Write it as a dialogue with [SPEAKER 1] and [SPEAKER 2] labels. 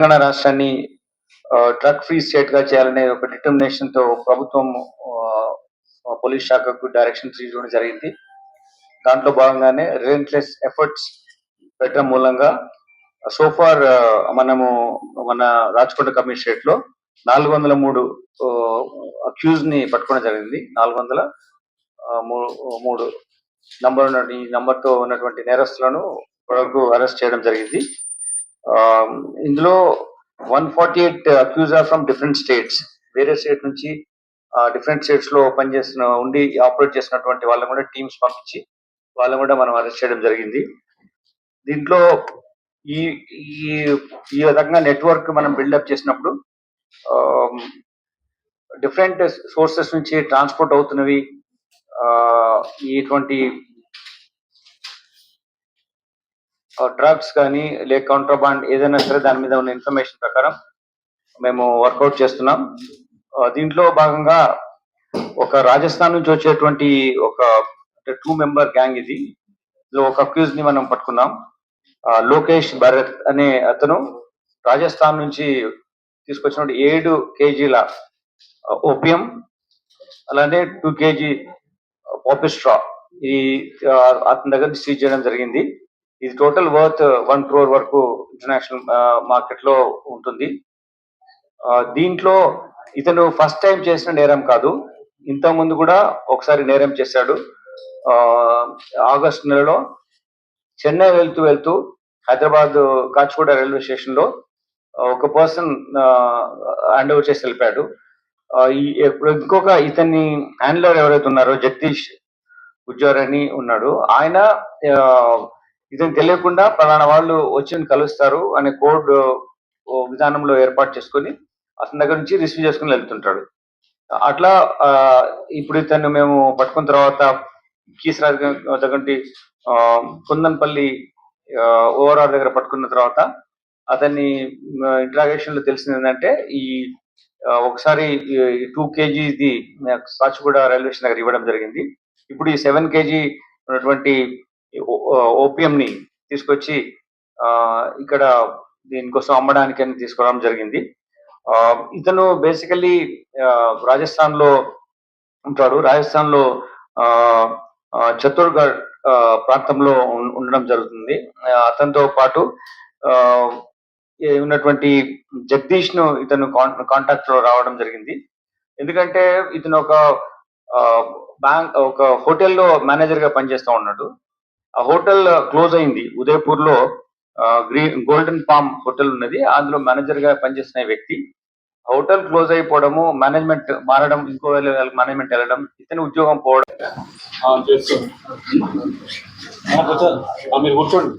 [SPEAKER 1] తెలంగాణ రాష్ట్రాన్ని drug free స్టేట్గా చేయాలనే ఒక డిటర్మినేషన్తో ప్రభుత్వం పోలీస్ శాఖకు డైరెక్షన్ ఇవ్వడం జరిగింది. దాంట్లో భాగంగానే రిలెంట్లెస్ ఎఫర్ట్స్ పెట్టడం మూలంగా సోఫార్ మనము మన రాచకొండ కమిషనరేట్లో నాలుగు వందల మూడు అక్యూజ్ని పట్టుకోవడం జరిగింది. నాలుగు వందల మూ- మూడు. నంబర్ ఉన్న ఈ నంబర్తో ఉన్నటువంటి నేరస్తులను వరకు అరెస్ట్ చేయడం జరిగింది. ఇందులో one forty eight accused are from different states వేరే స్టేట్ నుంచి uh, డిఫరెంట్ స్టేట్స్లో పనిచేసిన ఉండి ఆపరేట్ చేసినటువంటి వాళ్ళని కూడా టీమ్స్ పంపించి వాళ్ళని కూడా మనం అరెస్ట్ చేయడం జరిగింది. దీంట్లో ఈ ఈ ఈ రకంగా నెట్వర్క్ మనం బిల్డప్ చేసినప్పుడు డిఫరెంట్ సోర్సెస్ నుంచి ట్రాన్స్పోర్ట్ అవుతున్నవి uh, ఇటువంటి డ్రగ్స్ కానీ లేక కాంట్రాబాండ్ ఏదైనా సరే దాని మీద ఉన్న ఇన్ఫర్మేషన్ ప్రకారం మేము వర్కౌట్ చేస్తున్నాం. దీంట్లో భాగంగా ఒక రాజస్థాన్ నుంచి వచ్చేటువంటి ఒక టూ మెంబర్ గ్యాంగ్ ఇది. ఇందులో ఒక అక్యూజ్ని మనం పట్టుకున్నాం. లోకేష్ భరత్ అనే అతను రాజస్థాన్ నుంచి తీసుకొచ్చినటువంటి ఏడు కేజీల ఓపియం అలానే టూ కేజీ పాపిస్ట్రా ఈ అతని దగ్గర సీజ్ చేయడం జరిగింది. ఇది టోటల్ వర్త్ వన్ క్రోర్ వరకు ఇంటర్నేషనల్ మార్కెట్లో ఉంటుంది. ఆ, దీంట్లో ఇతను ఫస్ట్ టైం చేసిన నేరం కాదు. ఇంత ముందు కూడా ఒకసారి నేరం చేశాడు. ఆ, ఆగస్ట్ నెలలో చెన్నై వెళ్తూ వెళ్తూ హైదరాబాద్ కాచిగూడ రైల్వే స్టేషన్లో ఒక పర్సన్ హ్యాండ్ ఓవర్ చేసి వెళ్ళిపోయాడు. ఇంకొక ఇతన్ని హ్యాండ్లర్ ఎవరైతే ఉన్నారో జగదీష్ గుజ్జర్ అని ఉన్నాడు. ఆయన ఇతను తెలియకుండా పలానా వాళ్ళు వచ్చి కలుస్తారు అనే కోడ్ విధానంలో ఏర్పాటు చేసుకొని అతని దగ్గర నుంచి రిసీవ్ చేసుకుని వెళ్తుంటాడు. అట్లా ఇప్పుడు ఇతను మేము పట్టుకున్న తర్వాత కీసరాజు దగ్గర కుందన్పల్లి ఓవరాల్ దగ్గర పట్టుకున్న తర్వాత అతన్ని ఇంట్రాగేషన్లో తెలిసింది ఏంటంటే ఈ ఒకసారి టూ కేజీది సాచిగూడ రైల్వే స్టేషన్ దగ్గర ఇవ్వడం జరిగింది. ఇప్పుడు ఈ సెవెన్ కేజీ ఉన్నటువంటి ఓపియం ని తీసుకొచ్చి ఆ, ఇక్కడ దీనికోసం అమ్మడానికి అని తీసుకోవడం జరిగింది. ఆ, ఇతను బేసికల్లీ రాజస్థాన్లో ఉంటాడు. రాజస్థాన్లో ఆ, చత్తూర్గఢ్ ఆ, ప్రాంతంలో ఉండడం జరుగుతుంది. అతనితో పాటు ఆ, ఉన్నటువంటి జగదీష్ను ఇతను కాంటాక్ట్లో రావడం జరిగింది. ఎందుకంటే ఇతను ఒక బ్యాంక్ ఒక హోటల్లో మేనేజర్గా పనిచేస్తా ఉన్నాడు. ఆ హోటల్ క్లోజ్ అయింది. ఉదయపూర్లో గ్రీన్ గోల్డెన్ పామ్ హోటల్ ఉన్నది. అందులో మేనేజర్గా పనిచేస్తున్న వ్యక్తి. హోటల్ క్లోజ్ అయిపోవడము మేనేజ్మెంట్ మారడం ఇంకో మేనేజ్మెంట్ వెళ్ళడం ఇతని ఉద్యోగం పోవడం.
[SPEAKER 2] మీరు కూర్చోండి.